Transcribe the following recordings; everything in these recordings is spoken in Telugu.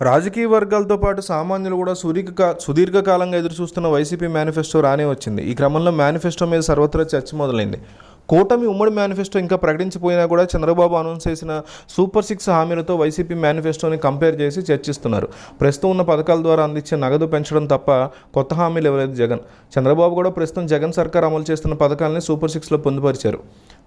రాజకీయ వర్గాలతో పాటు సామాన్యులు కూడా సుదీర్ఘ సుదీర్ఘకాలంగా ఎదురు చూస్తున్న వైసీపీ మేనిఫెస్టో రానే వచ్చింది. ఈ క్రమంలో మేనిఫెస్టో మీద సర్వత్రా చర్చ మొదలైంది. కూటమి ఉమ్మడి మేనిఫెస్టో ఇంకా ప్రకటించిపోయినా కూడా చంద్రబాబు అనౌన్స్ చేసిన సూపర్ సిక్స్ హామీలతో వైసీపీ మేనిఫెస్టోని కంపేర్ చేసి చర్చిస్తున్నారు. ప్రస్తుతం ఉన్న పథకాల ద్వారా అందించే నగదు పెంచడం తప్ప కొత్త హామీలు ఇవ్వలేదు జగన్. చంద్రబాబు కూడా ప్రస్తుతం జగన్ సర్కార్ అమలు చేస్తున్న పథకాలని సూపర్ సిక్స్లో పొందుపరిచారు.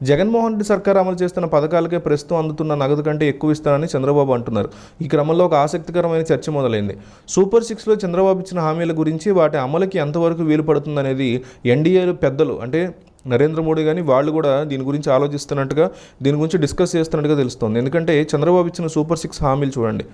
జగన్మోహన్ రెడ్డి సర్కార్ అమలు చేస్తున్న పథకాలకే ప్రస్తుతం అందుతున్న నగదు కంటే ఎక్కువ ఇస్తానని చంద్రబాబు అంటున్నారు. ఈ క్రమంలో ఒక ఆసక్తికరమైన చర్చ మొదలైంది. సూపర్ సిక్స్లో చంద్రబాబు ఇచ్చిన హామీల గురించి వాటి అమలుకి ఎంతవరకు వీలు పడుతుందనేది ఎన్డీఏ పెద్దలు అంటే నరేంద్ర మోడీ కానీ వాళ్ళు కూడా దీని గురించి ఆలోచిస్తున్నట్టుగా దీని గురించి డిస్కస్ చేస్తున్నట్టుగా తెలుస్తోంది. ఎందుకంటే చంద్రబాబు ఇచ్చిన సూపర్ సిక్స్ హామీలు చూడండి.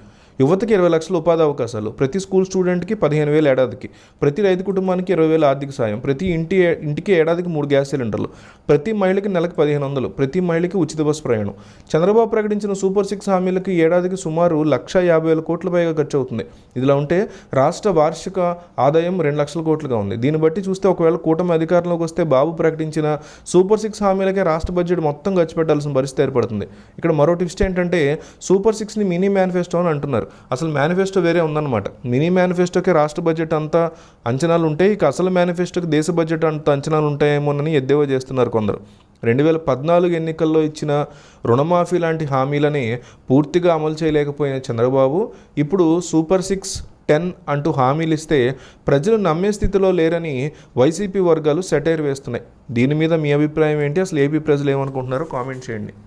యువతకి ఇరవై లక్షల ఉపాధి అవకాశాలు. ప్రతి స్కూల్ స్టూడెంట్కి పదిహేను వేలు ఏడాదికి ప్రతి రైతు కుటుంబానికి ఇరవై వేల ఆర్థిక సాయం ప్రతి ఇంటి ఇంటికి ఏడాదికి మూడు గ్యాస్ సిలిండర్లు ప్రతి మహిళకి నెలకు పదిహేను వందలు ప్రతి మహిళకి ఉచిత బస్సు ప్రయాణం. చంద్రబాబు ప్రకటించిన సూపర్ సిక్స్ హామీలకి ఏడాదికి సుమారు లక్ష యాభై వేల కోట్ల పైగా ఖర్చు అవుతుంది ఇదిలా ఉంటే రాష్ట్ర వార్షిక ఆదాయం రెండు లక్షల కోట్లుగా ఉంది. దీన్ని బట్టి చూస్తే ఒకవేళ కూటమి అధికారంలోకి వస్తే బాబు ప్రకటించిన సూపర్ సిక్స్ హామీలకే రాష్ట్ర బడ్జెట్ మొత్తం ఖర్చు పెట్టాల్సిన పరిస్థితి ఏర్పడుతుంది. ఇక్కడ మరో ట్విస్ట్ ఏంటంటే సూపర్ సిక్స్ని మినీ మేనిఫెస్టో అని అంటున్నారు. అసలు మేనిఫెస్టో వేరే ఉందన్నమాట. మినీ మేనిఫెస్టోకి రాష్ట్ర బడ్జెట్ అంతా అంచనాలు ఉంటాయి ఇక అసలు మేనిఫెస్టోకి దేశ బడ్జెట్ అంత అంచనాలు ఉంటాయేమోనని ఎద్దేవా చేస్తున్నారు కొందరు. రెండు వేల పద్నాలుగు ఎన్నికల్లో ఇచ్చిన రుణమాఫీ లాంటి హామీలని పూర్తిగా అమలు చేయలేకపోయిన చంద్రబాబు ఇప్పుడు సూపర్ సిక్స్ టెన్ అంటూ హామీలు ఇస్తే ప్రజలు నమ్మే స్థితిలో లేరని వైసీపీ వర్గాలు సెటైర్ వేస్తున్నాయి. దీని మీద మీ అభిప్రాయం ఏంటి? అసలు ఏపీ ప్రజలు ఏమనుకుంటున్నారో కామెంట్ చేయండి.